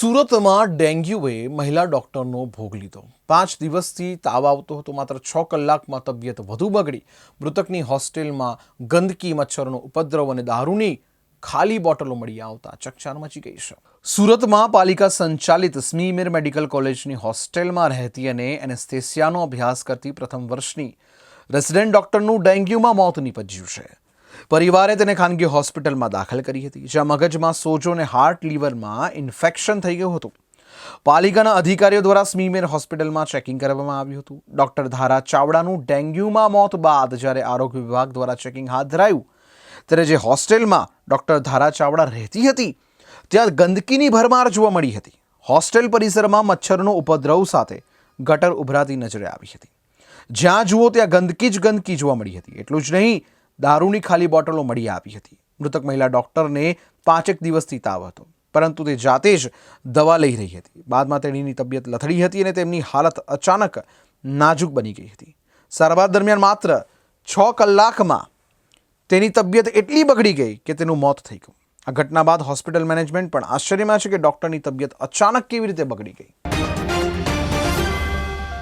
સુરતમાં ડેન્ગ્યુએ મહિલા ડોક્ટરનો ભોગ લીધો. પાંચ દિવસથી તાવ આવતો હતો, માત્ર છ કલાકમાં તબિયત વધુ બગડી. મૃતકની હોસ્ટેલમાં ગંદકી, મચ્છરનો ઉપદ્રવ અને દારૂની ખાલી બોટલો મળી આવતા ચકચાર મચી ગઈ છે. સુરતમાં પાલિકા સંચાલિત સ્મીમેર મેડિકલ કોલેજની હોસ્ટેલમાં રહેતી અને એનેસ્થેસિયાનો અભ્યાસ કરતી પ્રથમ વર્ષની રેસિડેન્ટ ડોક્ટરનું ડેન્ગ્યુમાં મોત નીપજ્યું છે. પરિવારે તેને ખાનગી હોસ્પિટલમાં દાખલ કરી હતી, જ્યાં મગજમાં સોજો અને હાર્ટ લીવરમાં ઇન્ફેક્શન થઈ ગયું હતું. પાલિકાના અધિકારીઓ દ્વારા સ્મીમેર હોસ્પિટલમાં ચેકિંગ કરવામાં આવ્યું હતું. ડોક્ટર ધારા ચાવડાનું ડેન્ગ્યુમાં મોત બાદ જ્યારે આરોગ્ય વિભાગ દ્વારા ચેકિંગ હાથ ધરાયું, ત્યારે જે હોસ્ટેલમાં ડોક્ટર ધારા ચાવડા રહેતી હતી, ત્યાં ગંદકીની ભરમાર જોવા મળી હતી. હોસ્ટેલ પરિસરમાં મચ્છરનો ઉપદ્રવ સાથે ગટર ઉભરાતી નજરે આવી હતી. જ્યાં જુઓ ત્યાં ગંદકી જ ગંદકી જોવા મળી હતી. એટલું જ નહીં દારૂની ખાલી બોટલો મળી આવી હતી. મૃતક મહિલા ડોક્ટરને પાંચેક દિવસથી તાવ હતો, પરંતુ તે જાતે જ દવા લઈ રહી હતી. બાદમાં તેણીની તબિયત લથડી હતી અને તેમની હાલત અચાનક નાજુક બની ગઈ હતી. સારવાર દરમિયાન માત્ર છ કલાકમાં તેની તબિયત એટલી બગડી ગઈ કે તેનું મોત થઈ ગયું. આ ઘટના બાદ હોસ્પિટલ મેનેજમેન્ટ પણ આશ્ચર્યમાં છે કે ડૉક્ટરની તબિયત અચાનક કેવી રીતે બગડી ગઈ.